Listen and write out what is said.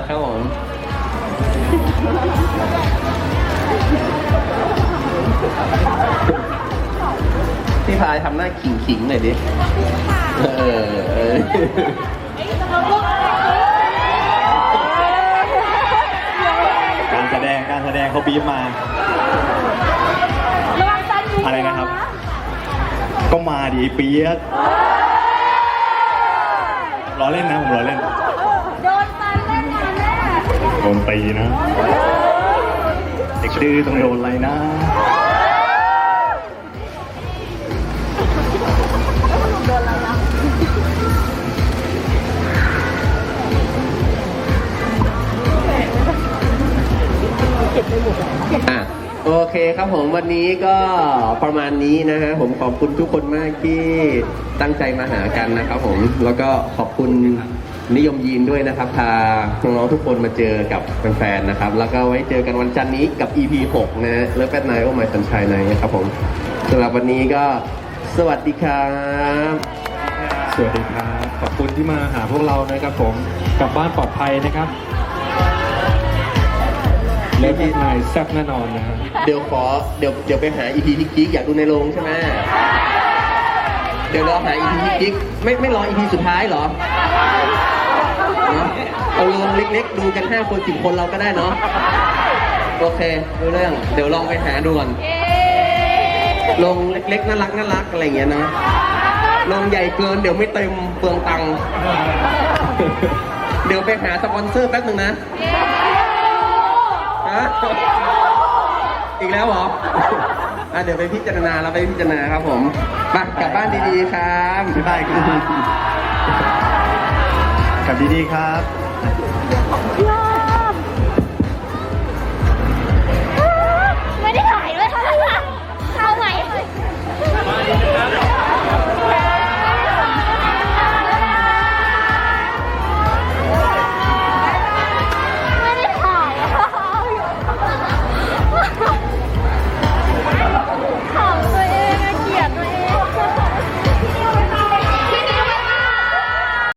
รัครับผมพี่พายทำหน้าขิงขิงหน่อยดิการแสดงการแสดงเขาบีบมา อะไรนะครับ ก็มาดิเปียกร้อเล่นนะผมร้อเล่น โดนตีนะ เด็กดื้อต้องโดนอะไรนะอะโอเคครับผมวันนี้ก็ประมาณนี้นะฮะผมขอบคุณทุกคนมากที่ตั้งใจมาหากันนะครับผมแล้วก็ขอบคุณ นิยมยีนด้วยนะครับพาน้องๆทุกคนมาเจอกับแฟนๆนะครับ แล้วก็ไว้เจอกันวันจันทร์นี้กับ EP 6 นะฮะเลิฟแปดไนโอไมสันชัยในนะครับผมสำหรับวันนี้ก็สวัสดีครับ สวัสดีครับ ขอบคุณที่มาหาพวกเรานะครับผมกลับบ้านปลอดภัยนะครับเลิฟอีกนายแซ่บแน่นอนนะครับเดี๋ยวขอเดี๋ยวเดี๋ยวไปหา EP ที่กิ๊กอยากดูในโรงใช่ไหมเดี๋ยวรอหา EP ที่กิ๊กไม่ไม่รอ EP สุดท้ายเหรอ เนาะเอาโรงเล็กๆ ดูกัน5คน10คนเราก็ได้เนาะโอเครู้เรื่อง เดี๋ยวลองไปหาดูก่อนโรงเล็กๆน่ารักน่ารักอะไรอย่างเงี้ยนะโรงใหญ่เกินเดี๋ยวไม่เต็มเปลืองตังค์เดี๋ยวไปหาสปอนเซอร์แป๊บนึงนะฮะอีกแล้วเหรออะเดี๋ยวไปพิจารณาแล้วไปพิจารณาครับผมไปกลับบ้านดีๆครับบ๊ายบายครับ กลับดีๆครับรอ